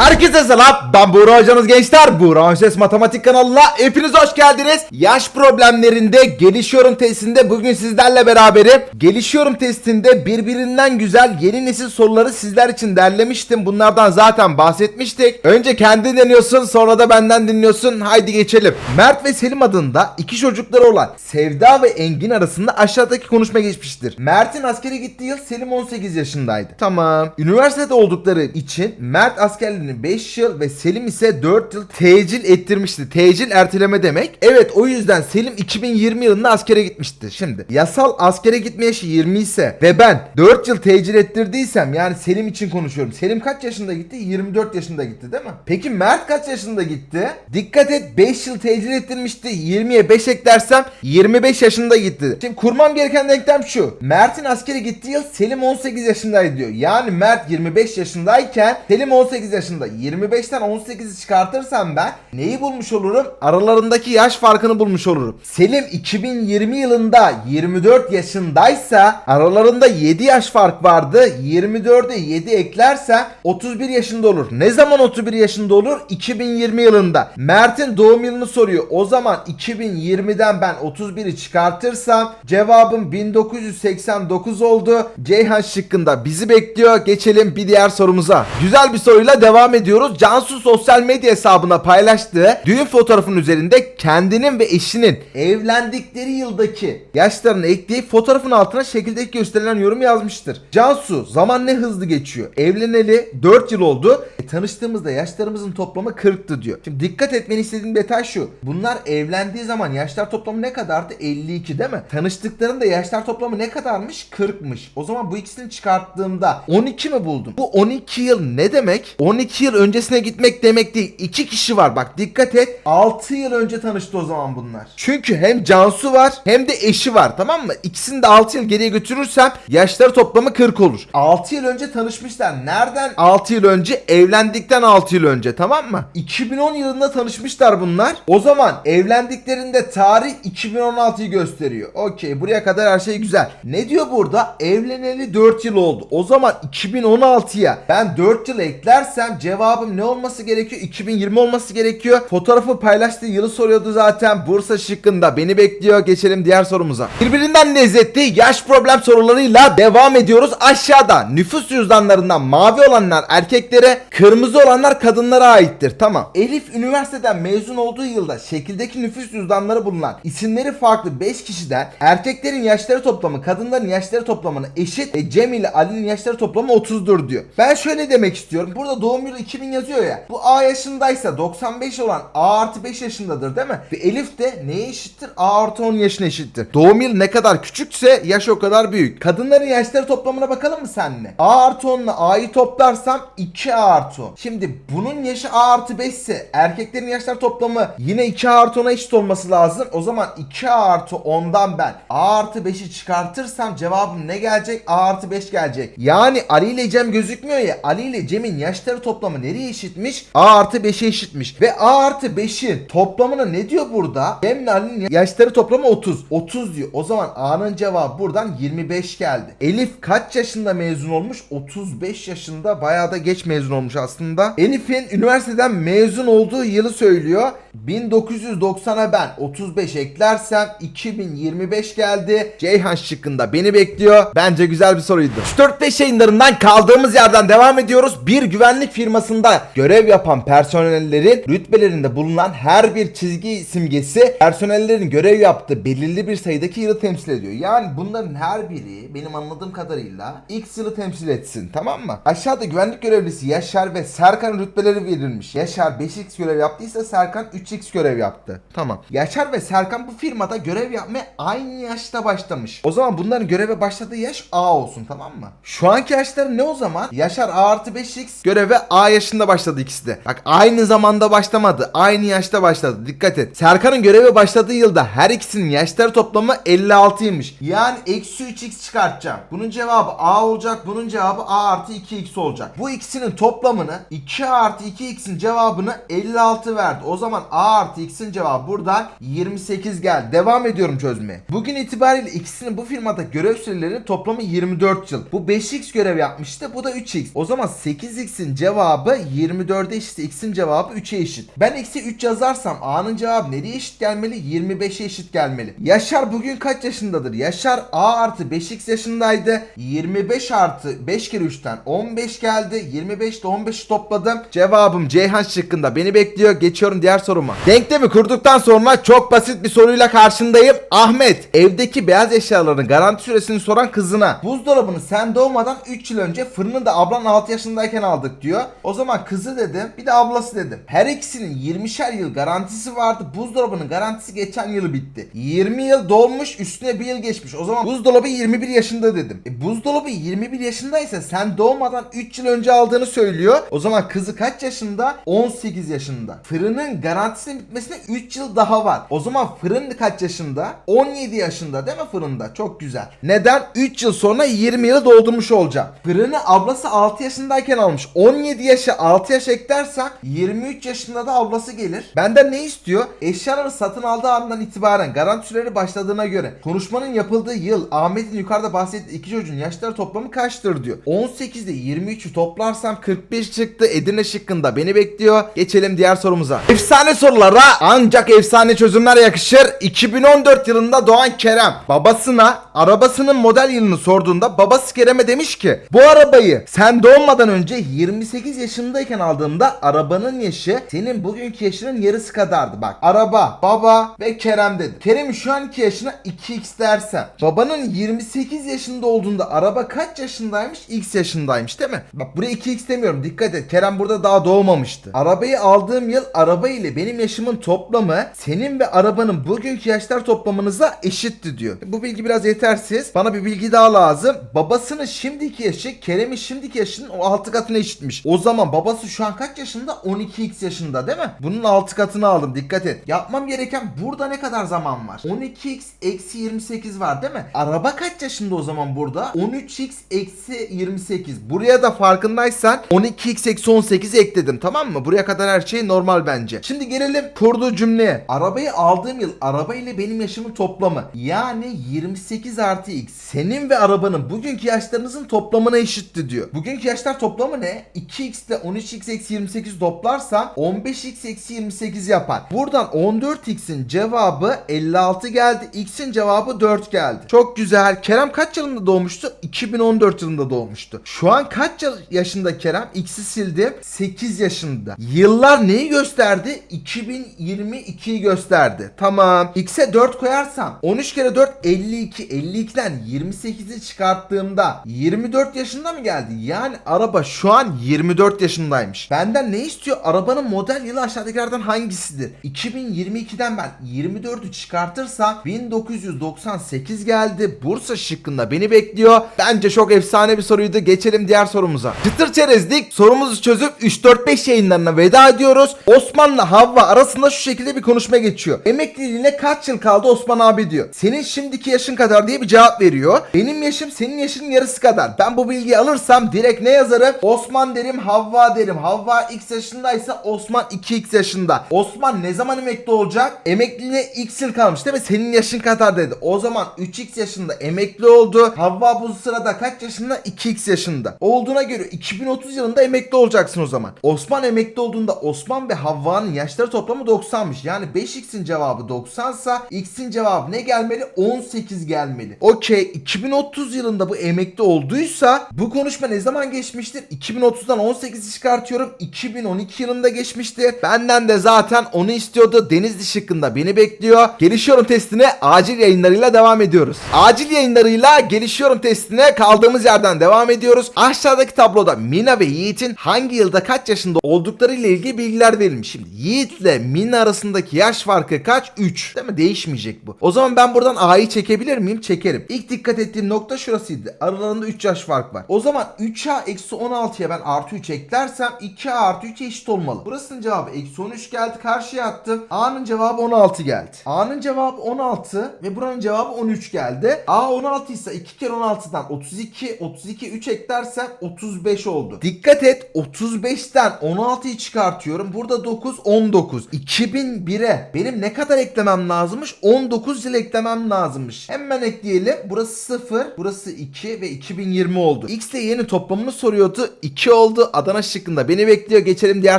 Herkese selam. Ben Buğra Hocanız gençler. Buğra Hocanız Matematik kanalına hepiniz hoş geldiniz. Yaş problemlerinde gelişiyorum testinde bugün sizlerle beraberim. Gelişiyorum testinde birbirinden güzel yeni nesil soruları sizler için derlemiştim. Bunlardan zaten bahsetmiştik. Önce kendi deniyorsun sonra da benden dinliyorsun. Haydi geçelim. Mert ve Selim adında iki çocukları olan Sevda ve Engin arasında aşağıdaki konuşma geçmiştir. Mert'in askere gittiği yıl Selim 18 yaşındaydı. Tamam. Üniversitede oldukları için Mert askerliğini 5 yıl ve Selim ise 4 yıl tecil ettirmişti. Tecil erteleme demek. Evet o yüzden Selim 2020 yılında askere gitmişti. Şimdi yasal askere gitme yaşı 20 ise ve ben 4 yıl tecil ettirdiysem yani Selim için konuşuyorum. Selim kaç yaşında gitti? 24 yaşında gitti değil mi? Peki Mert kaç yaşında gitti? Dikkat et 5 yıl tecil ettirmişti. 20'ye 5 eklersem 25 yaşında gitti. Şimdi kurmam gereken denklem şu. Mert'in askere gittiği yıl Selim 18 yaşındaydı diyor. Yani Mert 25 yaşındayken Selim 18 yaşında. 25'ten 18'i çıkartırsam ben neyi bulmuş olurum? Aralarındaki yaş farkını bulmuş olurum. Selim 2020 yılında 24 yaşındaysa aralarında 7 yaş fark vardı. 24'e 7 eklersem 31 yaşında olur. Ne zaman 31 yaşında olur? 2020 yılında. Mert'in doğum yılını soruyor. O zaman 2020'den ben 31'i çıkartırsam cevabım 1989 oldu. Ceyhan şıkkında bizi bekliyor. Geçelim bir diğer sorumuza. Güzel bir soruyla devam ediyoruz. Cansu sosyal medya hesabına paylaştığı düğün fotoğrafının üzerinde kendinin ve eşinin evlendikleri yıldaki yaşlarını ekleyip fotoğrafın altına şekildeki gösterilen yorum yazmıştır. Cansu zaman ne hızlı geçiyor. Evleneli 4 yıl oldu. E, tanıştığımızda yaşlarımızın toplamı 40'tı diyor. Şimdi dikkat etmeni istediğim detay şu. Bunlar evlendiği zaman yaşlar toplamı ne kadardı? 52 değil mi? Tanıştıklarında yaşlar toplamı ne kadarmış? 40'mış. O zaman bu ikisini çıkarttığımda 12 mi buldum? Bu 12 yıl ne demek? 12 yıl öncesine gitmek demek değil. İki kişi var bak dikkat et. 6 yıl önce tanıştı o zaman bunlar. Çünkü hem Cansu var hem de eşi var tamam mı? İkisini de 6 yıl geriye götürürsem yaşları toplamı 40 olur. 6 yıl önce tanışmışlar. Nereden 6 yıl önce? Evlendikten 6 yıl önce tamam mı? 2010 yılında tanışmışlar bunlar. O zaman evlendiklerinde tarih 2016'yı gösteriyor. Okey buraya kadar her şey güzel. Ne diyor burada? Evleneli 4 yıl oldu. O zaman 2016'ya ben 4 yıl eklersem cevabım ne olması gerekiyor? 2020 olması gerekiyor. Fotoğrafı paylaştığı yılı soruyordu zaten. Bursa şıkkında beni bekliyor. Geçelim diğer sorumuza. Birbirinden lezzetli yaş problem sorularıyla devam ediyoruz. Aşağıda nüfus cüzdanlarından mavi olanlar erkeklere, kırmızı olanlar kadınlara aittir. Tamam. Elif üniversiteden mezun olduğu yılda şekildeki nüfus cüzdanları bulunan isimleri farklı 5 kişiden erkeklerin yaşları toplamı kadınların yaşları toplamına eşit ve Cem ile Ali'nin yaşları toplamı 30'dur diyor. Ben şöyle demek istiyorum. Burada doğum yılı 2000 yazıyor ya. Bu A yaşındaysa 95 olan A artı 5 yaşındadır değil mi? Ve Elif de neye eşittir? A artı 10 yaşına eşittir. Doğum yılı ne kadar küçükse yaş o kadar büyük. Kadınların yaşları toplamına bakalım mı senle? A artı 10 ile A'yı toplarsam 2A artı 10. Şimdi bunun yaşı A artı 5 ise erkeklerin yaşları toplamı yine 2A artı 10'a eşit olması lazım. O zaman 2A artı 10'dan ben A artı 5'i çıkartırsam cevabım ne gelecek? A artı 5 gelecek. Yani Ali ile Cem gözükmüyor ya. Ali ile Cem'in yaşları toplamı nereye eşitmiş? A artı 5'e eşitmiş. Ve A artı 5'in toplamına ne diyor burada? Cem ile Ali'nin yaşları toplamı 30. 30 diyor. O zaman A'nın cevabı buradan 25 geldi. Elif kaç yaşında mezun olmuş? 35 yaşında. Bayağı da geç mezun olmuş aslında. Elif'in üniversiteden mezun olduğu yılı söylüyor. 1990'a ben 35 eklersem 2025 geldi. Ceyhan şıkkında beni bekliyor. Bence güzel bir soruydu. 4-5 yayınlarından kaldığımız yerden devam ediyoruz. Bir güvenlik firmasında görev yapan personellerin rütbelerinde bulunan her bir çizgi simgesi personellerin görev yaptığı belirli bir sayıdaki yılı temsil ediyor. Yani bunların her biri benim anladığım kadarıyla X yılı temsil etsin tamam mı? Aşağıda güvenlik görevlisi Yaşar ve Serkan rütbeleri verilmiş. Yaşar 5X görev yaptıysa Serkan 3X görev yaptı. Tamam. Yaşar ve Serkan bu firmada görev yapmaya aynı yaşta başlamış. O zaman bunların göreve başladığı yaş A olsun tamam mı? Şu anki yaşları ne o zaman? Yaşar A artı 5X göreve A yaşında başladı ikisi de. Bak aynı zamanda başlamadı. Aynı yaşta başladı. Dikkat et. Serkan'ın göreve başladığı yılda her ikisinin yaşları toplamı 56'ymış. Yani eksi 3X çıkartacağım. Bunun cevabı A olacak. Bunun cevabı A artı 2X olacak. Bu ikisinin toplamını 2 artı 2X'in cevabını 56 verdi. O zaman A artı X'in cevabı buradan 28 geldi. Devam ediyorum çözmeye. Bugün itibariyle ikisinin bu firmada görev süreleri toplamı 24 yıl. Bu 5X görev yapmıştı. Bu da 3X. O zaman 8X'in cevabı cevabı 24'e eşitse x'in cevabı 3'e eşit. Ben x'e 3 yazarsam a'nın cevabı nereye eşit gelmeli? 25'e eşit gelmeli. Yaşar bugün kaç yaşındadır? Yaşar a artı 5x yaşındaydı. 25 artı 5 kere 3'ten 15 geldi. 25 ile 15'i topladım. Cevabım Ceyhan şıkkında beni bekliyor. Geçiyorum diğer soruma. Denklemi kurduktan sonra çok basit bir soruyla karşındayım. Ahmet evdeki beyaz eşyaların garanti süresini soran kızına buzdolabını sen doğmadan 3 yıl önce fırını da ablan 6 yaşındayken aldık diyor. O zaman kızı dedim bir de ablası dedim. Her ikisinin 20'şer yıl garantisi vardı. Buzdolabının garantisi geçen yılı bitti. 20 yıl dolmuş üstüne bir yıl geçmiş. O zaman buzdolabı 21 yaşında dedim. E, buzdolabı 21 yaşındaysa sen doğmadan 3 yıl önce aldığını söylüyor. O zaman kızı kaç yaşında? 18 yaşında. Fırının garantisinin bitmesine 3 yıl daha var. O zaman fırın kaç yaşında? 17 yaşında değil mi fırında? Çok güzel. Neden? 3 yıl sonra 20 yılı doldurmuş olacağım. Fırını ablası 6 yaşındayken almış. 17 yaşa 6 yaş eklersen 23 yaşında da ablası gelir. Benden ne istiyor? Eşyaları satın aldığı andan itibaren garanti süreleri başladığına göre konuşmanın yapıldığı yıl Ahmet'in yukarıda bahsettiği iki çocuğun yaşları toplamı kaçtır diyor. 18 ile 23'ü toplarsam 41 çıktı. Edirne şıkkında beni bekliyor. Geçelim diğer sorumuza. Efsane sorulara ancak efsane çözümler yakışır. 2014 yılında doğan Kerem babasına arabasının model yılını sorduğunda babası Kerem'e demiş ki bu arabayı sen doğmadan önce 28 yaşındayken aldığımda arabanın yaşı senin bugünkü yaşının yarısı kadardı bak. Araba, baba ve Kerem dedi. Kerem'in şu anki yaşına 2x dersem babanın 28 yaşında olduğunda araba kaç yaşındaymış? X yaşındaymış değil mi? Bak buraya 2x demiyorum dikkat et. Kerem burada daha doğmamıştı. Arabayı aldığım yıl araba ile benim yaşımın toplamı senin ve arabanın bugünkü yaşlar toplamanıza eşitti diyor. Bu bilgi biraz yetersiz. Bana bir bilgi daha lazım. Babasının şimdiki yaşı Kerem'in şimdiki yaşının o 6 katına eşitmiş. O zaman babası şu an kaç yaşında? 12x yaşında değil mi? Bunun 6 katını aldım dikkat et. Yapmam gereken burada ne kadar zaman var? 12x eksi 28 var değil mi? Araba kaç yaşında o zaman burada? 13x eksi 28. Buraya da farkındaysan 12x eksi 18 ekledim tamam mı? Buraya kadar her şey normal bence. Şimdi gelelim kurduğu cümleye. Arabayı aldığım yıl araba ile benim yaşımın toplamı. Yani 28 artı x. Senin ve arabanın bugünkü yaşlarınızın toplamına eşitti diyor. Bugünkü yaşlar toplamı ne? 2x ile 13x eksi 28 toplarsam 15x eksi 28 yapar. Buradan 14x'in cevabı 56 geldi. X'in cevabı 4 geldi. Çok güzel. Kerem kaç yılında doğmuştu? 2014 yılında doğmuştu. Şu an kaç ya- yaşında Kerem? X'i sildim. 8 yaşında. Yıllar neyi gösterdi? 2022'yi gösterdi. Tamam. X'e 4 koyarsam 13 kere 4 52. 52'den 28'i çıkarttığımda 24 yaşında mı geldi? Yani araba şu an 24 yaşındaymış. Benden ne istiyor? Arabanın model yılı aşağıdakilerden hangisidir? 2022'den ben 24'ü çıkartırsam 1998 geldi. Bursa şıkkında beni bekliyor. Bence çok efsane bir soruydu. Geçelim diğer sorumuza. Çıtır çerezlik sorumuzu çözüp 3-4-5 yayınlarına veda ediyoruz. Osman'la Havva arasında şu şekilde bir konuşma geçiyor. Emekliliğine kaç yıl kaldı Osman abi diyor. Senin şimdiki yaşın kadar diye bir cevap veriyor. Benim yaşım senin yaşının yarısı kadar. Ben bu bilgiyi alırsam direkt ne yazarım? Osman derim Havva derim. Havva x yaşındaysa Osman 2x yaşında. Osman ne zaman emekli olacak? Emekliliğine x yıl kalmış değil mi? Senin yaşın kadar dedi. O zaman 3x yaşında emekli oldu. Havva bu sırada kaç yaşında? 2x yaşında. Olduğuna göre 2030 yılında emekli olacaksın o zaman. Osman emekli olduğunda Osman ve Havva'nın yaşları toplamı 90'mış. Yani 5x'in cevabı 90 sa x'in cevabı ne gelmeli? 18 gelmeli. Okey 2030 yılında bu emekli olduysa bu konuşma ne zaman geçmiştir? 2030'dan 18'i çıkartıyorum. 2012 yılında geçmiştir. Benden de zaten onu istiyordu. Denizli şıkkında beni bekliyor. Gelişiyorum testine acil yayınlarıyla devam ediyoruz. Acil yayınlarıyla gelişiyorum testine kaldığımız yerden devam ediyoruz. Aşağıdaki tabloda Mina ve Yiğit'in hangi yılda kaç yaşında oldukları ile ilgili bilgiler verilmiş. Şimdi Yiğit ile Mina arasındaki yaş farkı kaç? 3. Değil mi? Değişmeyecek bu. O zaman ben buradan A'yı çekebilir miyim? Çekerim. İlk dikkat ettiğim nokta şurasıydı. Aralarında 3 yaş fark var. O zaman 3A eksi 16'ya ben artı 3 eklersem 2A artı 3'e eşit olmalı. Burasının cevabı eksi 13 geldi. Karşıya attım. A'nın cevabı 16 geldi. A'nın cevabı 16 ve buranın cevabı 13 geldi. A 16 ise 2 kere 16'dan 32. 32 3 eklersem 35 oldu. Dikkat et 35'ten 16'yı çıkartıyorum. Burada 9 19. 2001'e benim ne kadar eklemem lazımmış? 19 yıl eklemem lazımmış. Hemen ekleyelim. Burası 0, burası 2 ve 2020 oldu. X ile y'nin toplamını soruyordu. 2 oldu. Adana şıkkında beni bekliyor. Geçelim diğer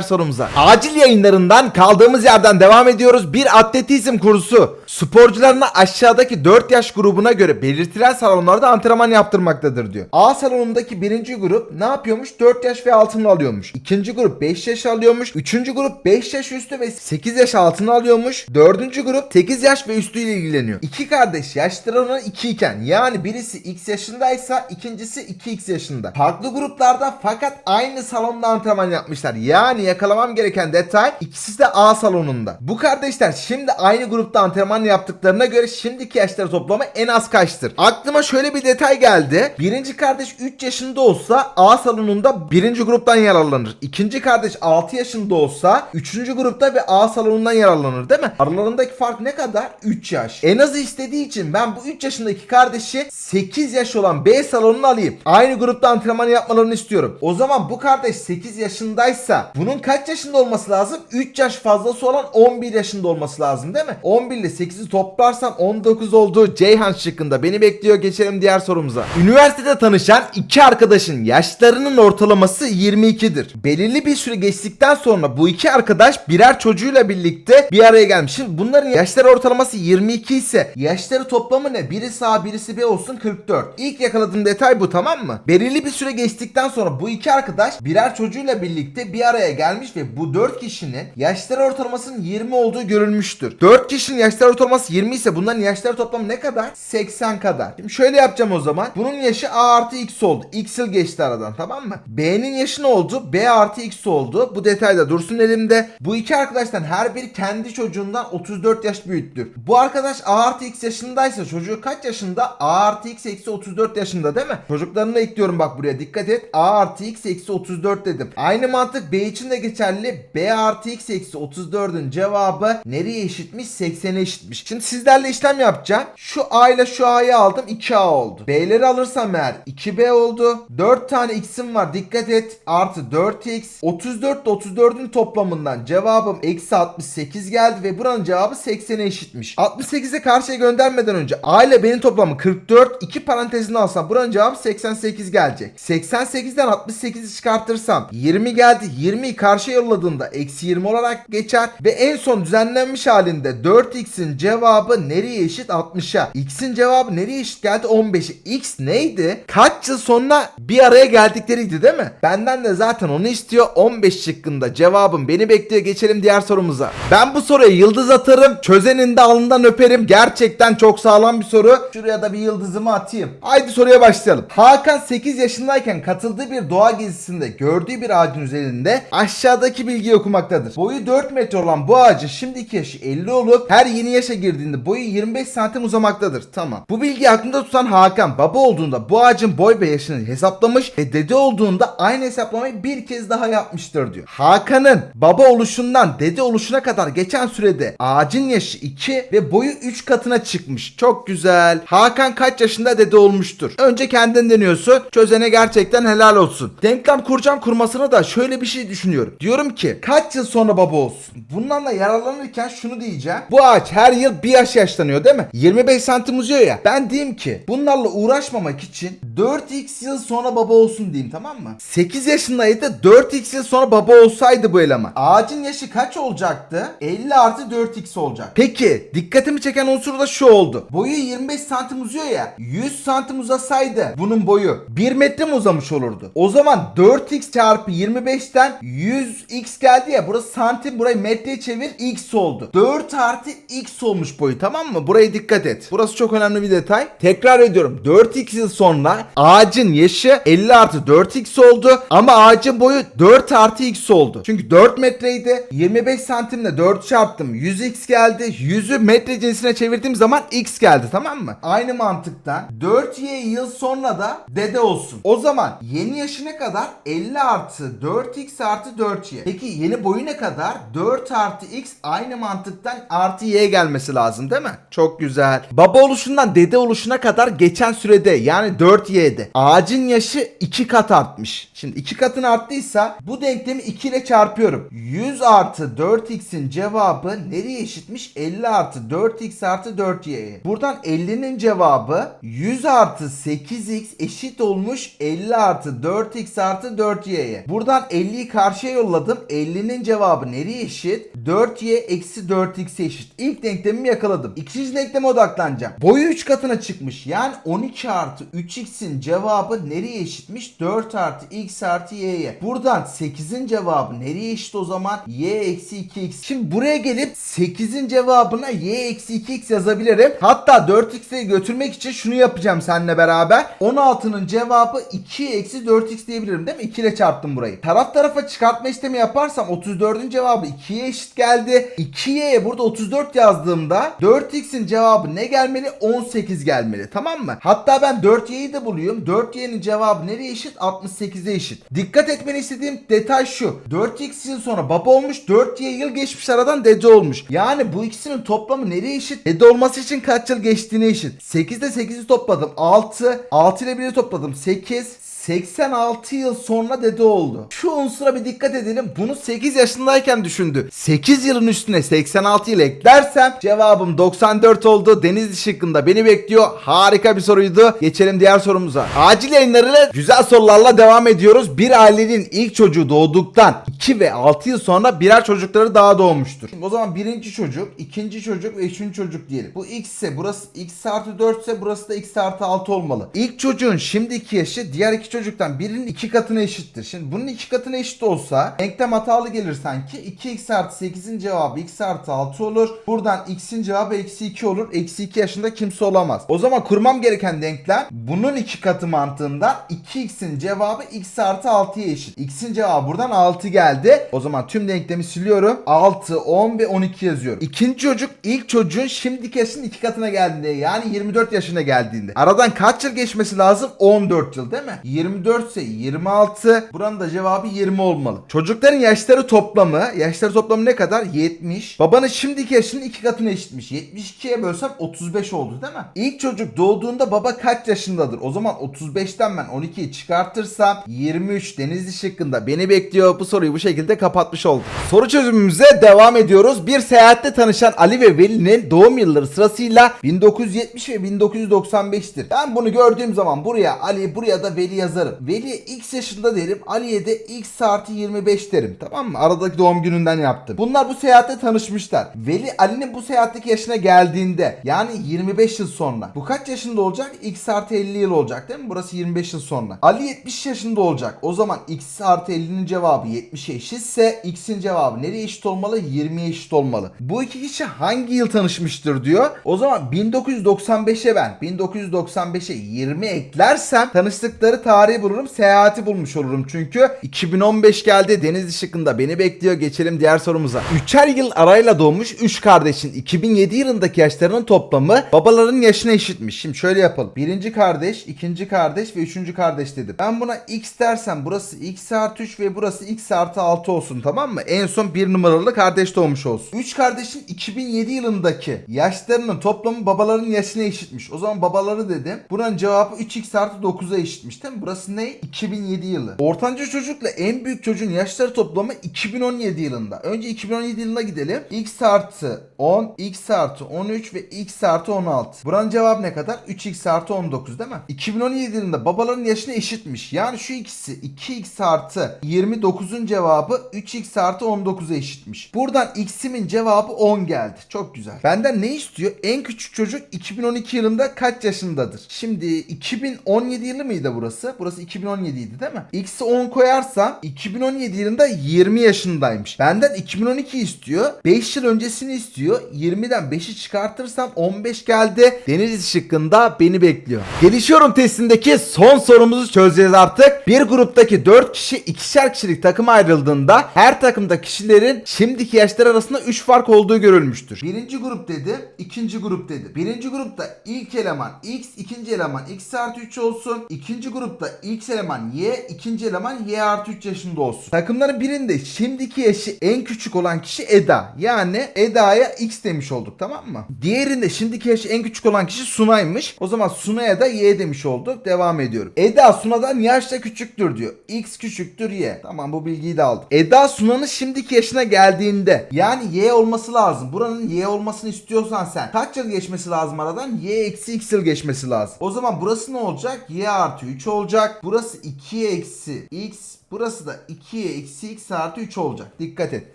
sorumuza. Acil yayınlarından kaldığımız yerden devam ediyoruz. Bir atletizm kursu sporcularına aşağıdaki 4 yaş grubuna göre belirtilen salonlarda antrenman yaptırmaktadır diyor. A salonundaki birinci grup ne yapıyormuş? 4 yaş ve altını alıyormuş. İkinci grup 5 yaş alıyormuş. Üçüncü grup 5 yaş üstü ve 8 yaş altını alıyormuş. Dördüncü grup 8 yaş ve üstüyle ilgileniyor. İki kardeş yaşları oranı 2 iken yani birisi x yaşındaysa ikincisi 2x yaşında. Farklı gruplarda fakat aynı salonda antrenman yapmışlar. Yani yakalamam gereken detay ikisi de A salonunda. Bu kardeşler şimdi aynı grupta antrenman yaptıklarına göre şimdiki yaşları toplamı en az kaçtır? Aklıma şöyle bir detay geldi. Birinci kardeş 3 yaşında olsa A salonunda birinci gruptan yararlanır. İkinci kardeş 6 yaşında olsa üçüncü grupta ve A salonundan yararlanır değil mi? Aralarındaki fark ne kadar? 3 yaş. En azı istediği için ben bu 3 yaşındaki kardeşi 8 yaş olan B salonuna alayım. Aynı grupta antrenman yapmalarını istiyorum. O zaman bu kardeş 8 yaşındaysa bunun kaç yaşında olması lazım? 3 yaş fazlası olan 11 yaşında olması lazım değil mi? 11 ile 8'i toplarsam 19 olduğu Ceyhan şıkkında beni bekliyor. Geçelim diğer sorumuza. Üniversitede tanışan iki arkadaşın yaşlarının ortalaması 22'dir. Belirli bir süre geçtikten sonra bu iki arkadaş birer çocuğuyla birlikte bir araya gelmiş. Şimdi bunların yaşları ortalaması 22 ise yaşları toplamı ne? Birisi A birisi B olsun 44. İlk yakaladığım detay bu tamam mı? Belirli bir süre geçtikten sonra bu iki arkadaş birer çocuğuyla birlikte bir araya gelmiş ve bu 4 kişinin yaşları ortalamasının 20 olduğu görülmüştür. 4 kişinin yaşları ortalaması 20 ise bunların yaşları toplamı ne kadar? 80 kadar. Şimdi şöyle yapacağım o zaman. Bunun yaşı A artı X oldu. X yıl geçti aradan tamam mı? B'nin yaşı ne oldu? B artı X oldu. Bu detay da dursun elimde. Bu iki arkadaştan her biri kendi çocuğundan 34 yaş büyüktür. Bu arkadaş A artı X yaşındaysa çocuğu kaç yaşında? A artı X eksi 34 yaşında değil mi? Çocuklarını ekliyorum bak buraya dikkat et. A artı X eksi 34 dedim. Aynı mantık B için de geçerli. B artı X eksi 34'ün cevabı nereye eşitmiş? 80'e eşitmiş. Şimdi sizlerle işlem yapacağım. Şu A ile şu A'yı aldım 2A oldu. B'leri alırsam eğer 2B oldu. 4 tane X'im var dikkat et. Artı 4X. 34 ile 34'ün toplamından cevabım eksi 68 geldi ve buranın cevabı 80'e eşitmiş. 68'e karşıya göndermeden önce A ile B'nin toplamı 44. 2 parantezini alsam buranın cevabı 88 gelecek. 88'den 68'i çıkartırsam 20 geldi. 20'yi karşıya yolladığımda eksi 20 olarak geçer. Ve en son düzenlenmiş halinde 4x'in cevabı nereye eşit? 60'a. X'in cevabı nereye eşit geldi? 15'e. X neydi? Kaç yıl sonra bir araya geldikleriydi değil mi? Benden de zaten onu istiyor. 15 şıkkında cevabım beni bekliyor. Geçelim diğer sorumuza. Ben bu soruya yıldız atarım. Çözenin de alnından öperim. Gerçekten çok sağlam bir soru. Şuraya da bir yıldızımı atayım. Haydi soruya başlayalım. Hakan 8 yaşındayken katıldığı bir doğa gezisinde gördüğü bir ağacın üzerinde aşağıdaki bilgiyi okumaktadır. Boyu 4 metre olan bu ağacın şimdiki yaşı 50 olup her yeni yaşa girdiğinde boyu 25 santim uzamaktadır. Tamam. Bu bilgiyi aklında tutan Hakan baba olduğunda bu ağacın boy ve yaşını hesaplamış ve dede olduğunda aynı hesaplamayı bir kez daha yapmıştır diyor. Hakan'ın baba oluşundan dede oluşuna kadar geçen sürede ağacın yaşı 2 ve boyu 3 katına çıkmış. Çok güzel. Hakan kaç yaşında dede olmuştur? Önce kendin deniyorsun. Çözene gerçekten helal olsun. Denklem kuracağım kurmasını da şöyle bir şey düşünüyorum. Diyorum ki kaç yıl sonra baba olsun? Bundan da yararlanırken şunu diyeceğim. Bu ağaç her yıl bir yaş yaşlanıyor değil mi? 25 santim uzuyor ya. Ben diyeyim ki bunlarla uğraşmamak için 4x yıl sonra baba olsun diyeyim tamam mı? 8 yaşındaydı 4x yıl sonra baba olsaydı bu eleman. Ağacın yaşı kaç olacaktı? 50 artı 4x olacak. Peki dikkatimi çeken unsur da şu oldu. Boyu 25 santim uzuyor ya. 100 santim uzasaydı bunun boyu 1 metre mi uzamış olurdu? O zaman 4x çarpı 25'ten 100x geldi ya. Burası santim burayı metreye çevir x oldu. 4 artı x olmuş boyu tamam mı? Buraya dikkat et. Burası çok önemli bir detay. Tekrar ediyorum. 4x yıl sonra ağacın yaşı 50 artı 4x oldu. Ama ağacın boyu 4 artı x oldu. Çünkü 4 metreydi. 25 santimle 4 çarptım. 100x geldi. 100'ü metre cinsine çevirdiğim zaman x geldi tamam mı? Aynı mantıktan 4y yıl sonra da dede olsun. O zaman yeni yaşı ne kadar? 50 artı 4x artı 4y. Peki yeni boyu ne kadar? 4 artı x aynı mantıktan artı y gelmesi lazım değil mi? Çok güzel. Baba oluşundan dede oluşuna kadar geçen sürede yani 4y'de ağacın yaşı 2 kat artmış. Şimdi 2 katın arttıysa bu denklemi 2 ile çarpıyorum. 100 artı 4x'in cevabı nereye eşitmiş? 50 artı 4x artı 4y'ye. Buradan 50'nin cevabı 100 artı 8x eşit olmuş 50 artı 4x artı 4y'ye. Buradan 50'yi karşıya yolladım. 50'nin cevabı nereye eşit? 4y eksi 4x'e eşit. İlk denklemimi yakaladım. İkinci denkleme odaklanacağım. Boyu 3 katına çıkmış. Yani 12 artı 3x'in cevabı nereye eşitmiş? 4 artı x artı y'ye. Buradan 8'in cevabı nereye eşit o zaman? y eksi 2x. Şimdi buraya gelip 8'in cevabına y eksi 2x yazabilirim. Hatta 4x'e götürmek için şunu yapacağım seninle beraber. 16'nın cevabı 2 eksi 4x diyebilirim değil mi? 2 ile çarptım burayı. Taraf tarafa çıkartma işlemi yaparsam 34'ün cevabı 2'ye eşit geldi. 2y'ye burada 34 yazdığımda 4x'in cevabı ne gelmeli? 18 gelmeli. Tamam mı? Hatta ben 4y'yi de buluyorum. 4y'nin cevabı nereye eşit? 68'e eşit. Dikkat etmeni istediğim detay şu. 4x yıl sonra baba olmuş. 4y yıl geçmiş aradan dede olmuş. Yani bu ikisinin toplamı nereye eşit? Dede olması için kaç yıl geçtiğine eşit. 8 ile 8'i topladım. 6. 6 ile 1'i topladım. 8. 86 yıl sonra dede oldu. Şu unsura bir dikkat edelim. Bunu 8 yaşındayken düşündü. 8 yılın üstüne 86 yıl eklersem cevabım 94 oldu. Denizli şıkkında beni bekliyor. Harika bir soruydu. Geçelim diğer sorumuza. Acil yayınlarıyla güzel sorularla devam ediyoruz. Bir ailenin ilk çocuğu doğduktan 2 ve 6 yıl sonra birer çocukları daha doğmuştur. Şimdi o zaman birinci çocuk, ikinci çocuk ve üçüncü çocuk diyelim. Bu x ise burası x artı 4 ise burası da x artı 6 olmalı. İlk çocuğun şimdiki yaşı diğer iki çocuktan birinin iki katına eşittir. Şimdi bunun iki katına eşit olsa denklem hatalı gelir sanki. 2x artı 8'in cevabı x artı 6 olur. Buradan x'in cevabı eksi 2 olur. Eksi 2 yaşında kimse olamaz. O zaman kurmam gereken denklem bunun iki katı mantığından 2x'in cevabı x artı 6'ya eşit. x'in cevabı buradan 6 geldi. O zaman tüm denklemi siliyorum. 6, 10 ve 12 yazıyorum. İkinci çocuk ilk çocuğun şimdiki yaşının iki katına geldiğinde yani 24 yaşına geldiğinde. Aradan kaç yıl geçmesi lazım? 14 yıl değil mi? 24 ise 26. Buranın da cevabı 20 olmalı. Çocukların yaşları toplamı, yaşları toplamı ne kadar? 70. Babanın şimdiki yaşının iki katına eşitmiş. 72'ye bölsem 35 oldu değil mi? İlk çocuk doğduğunda baba kaç yaşındadır? O zaman 35'ten ben 12'yi çıkartırsam 23 Denizli şıkkında beni bekliyor. Bu soruyu bu şekilde kapatmış olduk. Soru çözümümüze devam ediyoruz. Bir seyahatte tanışan Ali ve Veli'nin doğum yılları sırasıyla 1970 ve 1995'tir. Ben bunu gördüğüm zaman buraya Ali buraya da Veli yazarım. Veli x yaşında derim. Ali'ye de x artı 25 derim. Tamam mı? Aradaki doğum gününden yaptım. Bunlar bu seyahatte tanışmışlar. Veli Ali'nin bu seyahatteki yaşına geldiğinde yani 25 yıl sonra. Bu kaç yaşında olacak? x artı 50 yıl olacak değil mi? Burası 25 yıl sonra. Ali 70 yaşında olacak. O zaman x artı 50'nin cevabı 70'e eşitse x'in cevabı nereye eşit olmalı? 20'ye eşit olmalı. Bu iki kişi hangi yıl tanışmıştır diyor. O zaman 1995'e ben 1995'e 20 eklersem tanıştıkları tarihi bulurum. Seyahati bulmuş olurum çünkü. 2015 geldi. Denizli şıkkında beni bekliyor. Geçelim diğer sorumuza. Üçer yıl arayla doğmuş 3 kardeşin 2007 yılındaki yaşlarının toplamı babaların yaşına eşitmiş. Şimdi şöyle yapalım. Birinci kardeş, ikinci kardeş ve üçüncü kardeş dedim. Ben buna x dersem burası x artı 3 ve burası x artı 6 olsun tamam mı? En son bir numaralı kardeş doğmuş olsun. 3 kardeşin 2007 yılındaki yaşlarının toplamı babaların yaşına eşitmiş. O zaman babaları dedim. Buranın cevabı 3x artı 9'a eşitmiş değil mi? Burası ne? 2007 yılı. Ortanca çocukla en büyük çocuğun yaşları toplamı 2017 yılında. Önce 2017 yılına gidelim. x artı 10, x artı 13 ve x artı 16. Buranın cevabı ne kadar? 3x artı 19 değil mi? 2017 yılında babaların yaşına eşitmiş. Yani şu ikisi 2x artı 29'un cevabı 3x artı 19'a eşitmiş. Buradan x'imin cevabı 10 geldi. Çok güzel. Benden ne istiyor? En küçük çocuk 2012 yılında kaç yaşındadır? Şimdi 2017 yılı mıydı burası? Burası 2017 idi değil mi? X'i 10 koyarsam 2017 yılında 20 yaşındaymış. Benden 2012 istiyor. 5 yıl öncesini istiyor. 20'den 5'i çıkartırsam 15 geldi. Deniz şıkkında beni bekliyor. Gelişiyorum testindeki son sorumuzu çözeceğiz artık. Bir gruptaki 4 kişi ikişer kişilik takım ayrıldığında her takımda kişilerin şimdiki yaşları arasında 3 fark olduğu görülmüştür. Birinci grup dedi, ikinci grup dedi. Birinci grupta ilk eleman x, ikinci eleman x artı 3 olsun. İkinci grupta ilk eleman y, ikinci eleman y artı 3 yaşında olsun. Takımların birinde şimdiki yaşı en küçük olan kişi Eda. Yani Eda'ya x demiş olduk tamam mı? Diğerinde şimdiki yaşı en küçük olan kişi Sunay'mış. O zaman Sunay'a da y demiş olduk. Devam ediyorum. Eda Suna'dan yaşça küçüktür diyor. x küçüktür y. Tamam bu bilgiyi de aldım. Eda Suna'nın şimdiki yaşına geldiğinde yani y olması lazım. Buranın y olmasını istiyorsan sen kaç yıl geçmesi lazım aradan? y eksi x yıl geçmesi lazım. O zaman burası ne olacak? y artı 3 olacak. Burası 2 eksi x Burası da 2'ye eksi x artı 3 olacak. Dikkat et.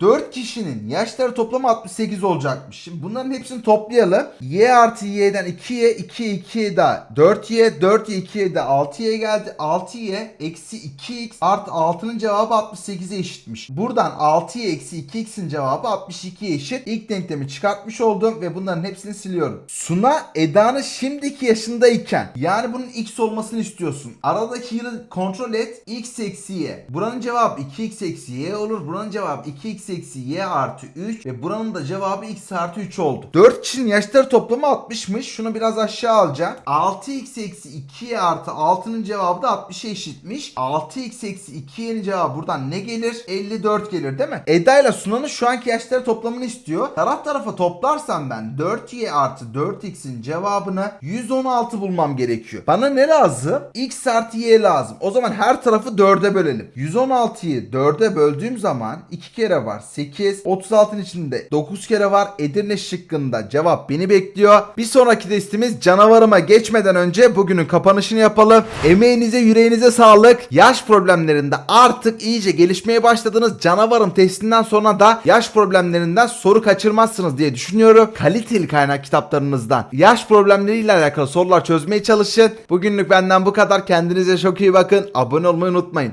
4 kişinin yaşları toplamı 68 olacakmış. Şimdi bunların hepsini toplayalım. y artı y'den 2y, 2'ye 2'ye daha 4y, 4y 2'ye de 6y geldi. 6y eksi 2x artı 6'nın cevabı 68'e eşitmiş. Buradan 6y eksi 2x'in cevabı 62'ye eşit. İlk denklemi çıkartmış oldum ve bunların hepsini siliyorum. Suna Eda'nın şimdiki yaşındayken yani bunun x olmasını istiyorsun. Aradaki yeri kontrol et. x eksi y. Buranın cevabı 2x eksi y olur. Buranın cevabı 2x eksi y artı 3 ve buranın da cevabı x artı 3 oldu. 4 kişinin yaşları toplamı 60'mış. Şunu biraz aşağı alacağım. 6x eksi 2y artı 6'nın cevabı da 60'a eşitmiş. 6x eksi 2y'nin cevabı buradan ne gelir? 54 gelir değil mi? Eda ile Sunan'ın şu anki yaşları toplamını istiyor. Taraf tarafa toplarsam ben 4y artı 4x'in cevabını 116 bulmam gerekiyor. Bana ne lazım? x artı y lazım. O zaman her tarafı 4'e bölelim. 116'yı 4'e böldüğüm zaman 2 kere var 8. 36'ın içinde 9 kere var. Edirne şıkkında cevap beni bekliyor. Bir sonraki testimiz canavarıma geçmeden önce bugünün kapanışını yapalım. Emeğinize yüreğinize sağlık. Yaş problemlerinde artık iyice gelişmeye başladınız. Canavarım testinden sonra da yaş problemlerinden soru kaçırmazsınız diye düşünüyorum. Kaliteli kaynak kitaplarınızdan yaş problemleriyle alakalı sorular çözmeye çalışın. Bugünlük benden bu kadar. Kendinize çok iyi bakın. Abone olmayı unutmayın.